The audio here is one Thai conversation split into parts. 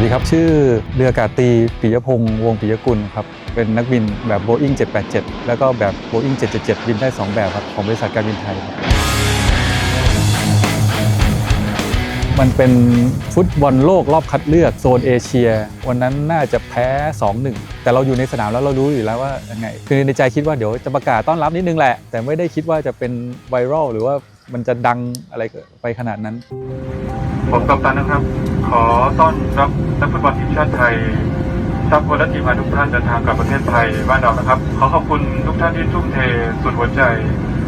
วัสดีครับ ชื่อเรืออากาตีปิยพงษ์วงปิยกุลครับ เป็นนักบินแบบ Boeing 787 แล้วก็แบบ Boeing 777 บินได้ 2 แบบครับ ของบริษัทการบินไทยครับมันเป็นฟุตบอลโลกรอบคัดเลือกโซนเอเชีย วันนั้นน่าจะแพ้ 2-1 แต่เราอยู่ในสนามแล้วเรารู้อยู่แล้วว่ายังไง คือในใจคิดว่าเดี๋ยวจะประกาศต้อนรับนิดนึงแหละ แต่ไม่ได้คิดว่าจะเป็นไวรัลหรือว่า มันจะดังอะไรไปขนาดนั้น ผมกัปตันนะครับ ขอต้อนรับนักฟุตบอลทีมชาติไทยทัพพลและทีมาทุกท่านเดินทางกลับประเทศไทยบ้านเรานะครับ ขอขอบคุณทุกท่านที่ทุ่มเทสุดหัวใจ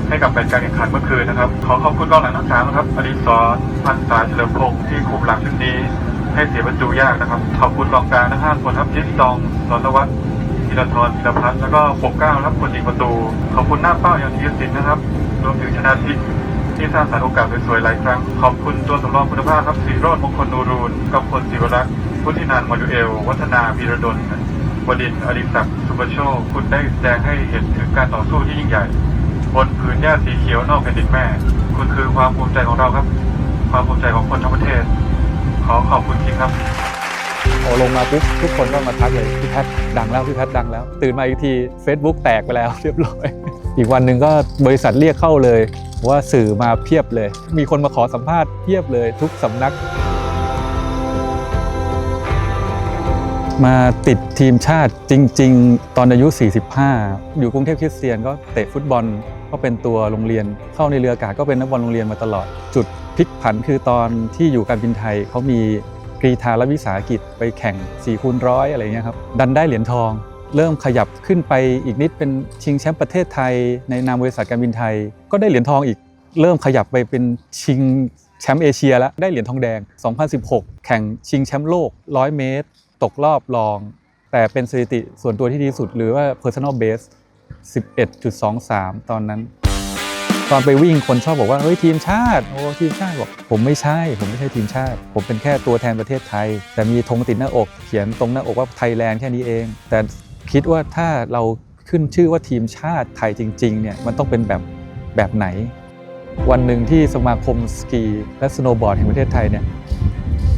ให้กับแมตช์การแข่งขันเมื่อคืนนะครับ ขอขอบคุณกองหลังทั้งสามนะครับอดิศรพันษาเฉลิมพงศ์ที่คุมหลังชุดนี้ ให้เสียประตูยากนะครับ ขอบคุณกองกลางทั้งห้าคนครับจิสตองสอนวัฒน์ธีรทรธีรพัฒน์แล้วก็ปกเก้าครับคนยิงประตู ขอบคุณหน้าเป้าอย่างธีรศิลป์นะครับ รวมถึงชนะทิพย์ ที่สร้างสรรค์โอกาสสวยๆหลายครั้ง ขอบคุณตัวสำรองคุณภาพครับสีโรดมงคลนูรูนกับพลศิวรักษ์พุทธินันท์มาดูเอล วัฒนาพีระดลวดินทร์อดิศักดิ์สุประโชคคุณได้แสดงให้เห็นถึงการต่อสู้ที่ยิ่งใหญ่ บนผืนหญ้าสีเขียวนอกแผ่นดินแม่ คุณคือความภูมิใจของเราครับ ความภูมิใจของคนทั้งประเทศ ขอขอบคุณจริงครับโอ้ลงมาปุ๊บทุกคนก็มาทักเลยพี่แพทดังแล้วพี่แพทดังแล้ว ตื่นมาอีกที Facebook แตกไปแล้วเรียบร้อย อีกวันหนึ่งก็บริษัทเรียกเข้าเลย ว่าสื่อมาเพียบเลย มีคนมาขอสัมภาษณ์เพียบเลย ทุกสำนัก มาติดทีมชาติจริง ๆ ตอนอายุ 45 อยู่กรุงเทพคริสเตียนก็เตะฟุตบอลก็เป็นตัวโรงเรียนเข้าในเรืออากาศก็เป็นนักบอลโรงเรียนมาตลอด จุดพลิกผันคือตอนที่อยู่การบินไทยเขามีกรีธาและวิสาหกิจไปแข่ง4คูณร้อยอะไรเงี้ยครับดันได้เหรียญทอง เริ่มขยับขึ้นไปอีกนิดเป็นชิงแชมป์ประเทศไทย ในนามบริษัทการบินไทย ก็ได้เหรียญทองอีก เริ่มขยับไปเป็นชิงแชมป์เอเชียแล้วได้เหรียญทองแดง 2016 แข่งชิงแชมป์โลก 100 เมตร ตกรอบรอง แต่เป็นสถิติส่วนตัวที่ดีสุด หรือว่า personal best 11.23 ตอนนั้น ตอนไปวิ่งคนชอบบอกว่า เฮ้ยทีมชาติ โอ้ทีมชาติบอกผมไม่ใช่ ผมไม่ใช่ทีมชาติ ผมเป็นแค่ตัวแทนประเทศไทย แต่มีธงติดหน้าอก เขียนตรงหน้าอกว่าไทยแลนด์แค่นี้เอง แต่ คิดว่าถ้าเราขึ้นชื่อว่าทีมชาติไทยจริงๆเนี่ยมันต้องเป็นแบบแบบไหน วันหนึ่งที่สมาคมสกีและสโนว์บอร์ดแห่งประเทศไทยเนี่ย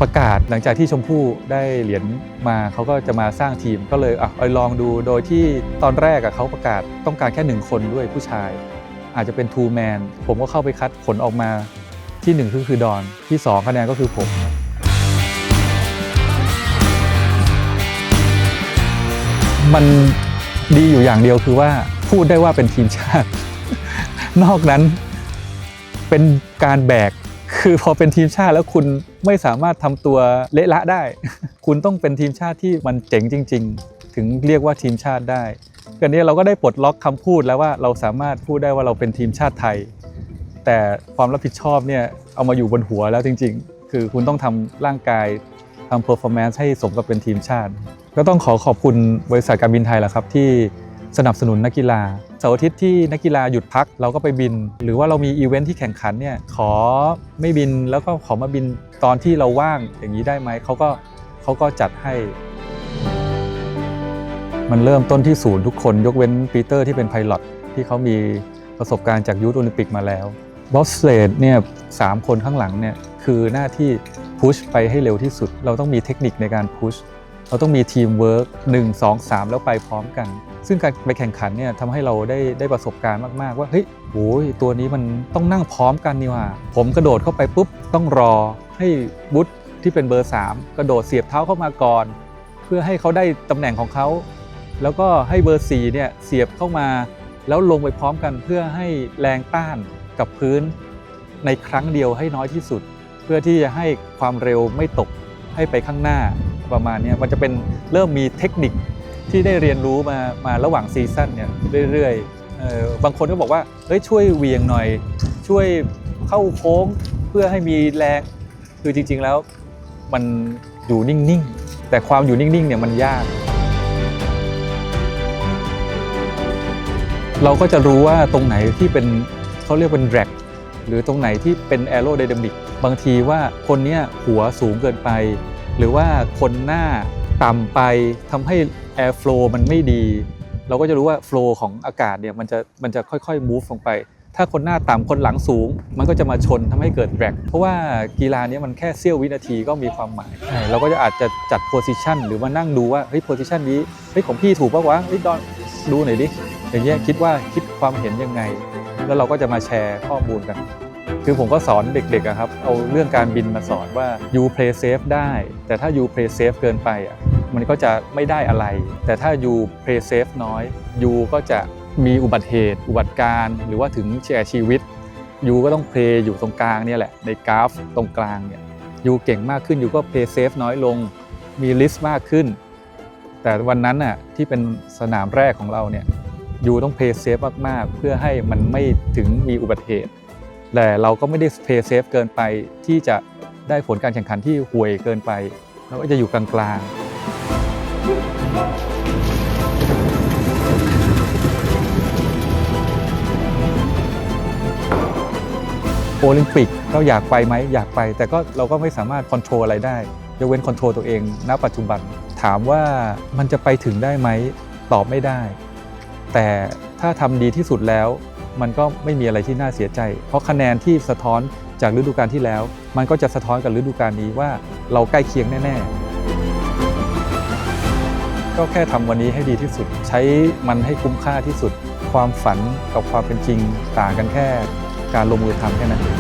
ประกาศหลังจากที่ชมพู่ได้เหรียญมาเขาก็จะมาสร้างทีมก็เลยอะเอลองดูโดยที่ตอนแรกอะเขาประกาศต้องการแค่หนึ่งคนด้วยผู้ชาย อาจจะเป็นทูแมนผมก็เข้าไปคัดผลออกมาที่หนึ่งก็คือดอนที่สองคะแนนก็คือผม มันดีอยู่อย่างเดียวคือว่าพูดได้ว่าเป็นทีมชาติ นอกนั้นเป็นการแบกคือพอเป็นทีมชาติแล้วคุณไม่สามารถทำตัวเละละได้ คุณต้องเป็นทีมชาติที่มันเจ๋งจริง ๆ ถึงเรียกว่าทีมชาติได้กันนี้เราก็ได้ปลดล็อกคำพูดแล้วว่าเราสามารถพูดได้ว่าเราเป็นทีมชาติไทย แต่ความรับผิดชอบเนี่ยเอามาอยู่บนหัวแล้วจริง ๆ คือคุณต้องทำร่างกาย ทำเพอร์ฟอร์แมนซ์ให้สมกับเป็นทีมชาติ ก็ต้องขอขอบคุณบริษัทการบินไทยแหละครับที่สนับสนุนนักกีฬาเสาร์อาทิตย์ที่นักกีฬาหยุดพักเราก็ไปบิน หรือว่าเรามีอีเวนท์ที่แข่งขันเนี่ยขอไม่บินแล้วก็ขอมาบินตอนที่เราว่างอย่างนี้ได้ไหมเขาก็เขาก็จัดให้ มันเริ่มต้นที่ศูนย์ทุกคนยกเว้นปีเตอร์ที่เป็นไพลอตที่เขามีประสบการณ์จากยูทโอลิมปิกมาแล้วบอสเลดเนี่ยสามคนข้างหลังเนี่ยคือหน้าที่ พุชไปให้เร็วที่สุด เราต้องมีเทคนิคในการพุชเราต้องมีทีมเวิร์กหนึ่งสองสามแล้วไปพร้อมกัน ซึ่งการไปแข่งขันเนี่ยทำให้เราได้ได้ประสบการณ์มากๆ ว่าเฮ้ยโอ้ยตัวนี้มันต้องนั่งพร้อมกันนี่หว่า ผมกระโดดเข้าไปปุ๊บต้องรอให้บุตที่เป็นเบอร์ 3 กระโดดเสียบเท้าเข้ามาก่อน เพื่อให้เขาได้ตำแหน่งของเขา แล้วก็ให้เบอร์4เนี่ยเสียบเข้ามา แล้วลงไปพร้อมกันเพื่อให้แรงต้านกับพื้นในครั้งเดียวให้น้อยที่สุด เพื่อที่จะให้ความเร็วไม่ตกให้ไปข้างหน้าประมาณนี้มันจะเป็นเริ่มมีเทคนิคที่ได้เรียนรู้มามาระหว่างซีซั่นเนี่ยเรื่อยๆเออบางคนก็บอกว่าเฮ้ยช่วยเวียงหน่อย ช่วยเข้าโค้งเพื่อให้มีแรงคือจริงๆแล้วมันอยู่นิ่งๆ แต่ความอยู่นิ่งๆเนี่ยมันยาก เราก็จะรู้ว่าตรงไหนที่เป็นเขาเรียกเป็นแร็ก หรือตรงไหนที่เป็นแอโรไดนามิกบางทีว่าคนเนี้ยหัวสูงเกินไป หรือว่าคนหน้าต่ำไปทำให้แอร์ฟลูมันไม่ดี เราก็จะรู้ว่าโฟลของอากาศเนี่ยมันจะมันจะค่อยๆ move ลงไปถ้าคนหน้าต่ำคนหลังสูง มันก็จะมาชนทำให้เกิดแรกเพราะว่ากีฬานี้มันแค่เสี้ยววินาทีก็มีความหมาย เราก็จะอาจจะจัดโพซิชันหรือมานั่งดูว่าเฮ้ยโพซิชันนี้เฮ้ยของพี่ถูกปะวะเฮ้ยดอนดูหน่อยดิอย่างเงี้ยคิดว่าคิดความเห็นยังไง แล้วเราก็จะมาแชร์ข้อมูลกัน คือผมก็สอนเด็กๆครับ เอาเรื่องการบินมาสอนว่า you play safe ได้ แต่ถ้า you play safe เกินไปอะมันก็จะไม่ได้อะไร แต่ถ้า you play safe น้อย you ก็จะมีอุบัติเหตุ อุบัติการณ์หรือว่าถึงแชร์ชีวิต you ก็ต้อง play อยู่ตรงกลางเนี่ยแหละ ในกราฟตรงกลางเนี่ย you เก่งมากขึ้น you ก็ play safe น้อยลงมี risk มากขึ้น แต่วันนั้นน่ะที่เป็นสนามแรกของเราเนี่ย ยูต้องเพย์เซฟมากๆ เพื่อให้มันไม่ถึงมีอุบัติเหตุ แต่เราก็ไม่ได้เพย์เซฟเกินไปที่จะได้ผลการแข่งขันที่ห่วยเกินไป เราก็จะอยู่กลางๆโอลิมปิกเราอยากไปไหมอยากไป แต่ก็เราก็ไม่สามารถคอนโทรลอะไรได้ยกเว้นคอนโทรลตัวเองณปัจจุบัน ถามว่ามันจะไปถึงได้ไหมตอบไม่ได้ แต่ถ้าทำดีที่สุดแล้ว มันก็ไม่มีอะไรที่น่าเสียใจ เพราะคะแนนที่สะท้อนจากฤดูกาลที่แล้ว มันก็จะสะท้อนกับฤดูกาลนี้ว่าเราใกล้เคียงแน่ ๆ ก็แค่ทำวันนี้ให้ดีที่สุด ใช้มันให้คุ้มค่าที่สุด ความฝันกับความเป็นจริง ต่างกันแค่การลงมือทำแค่นั้นเอง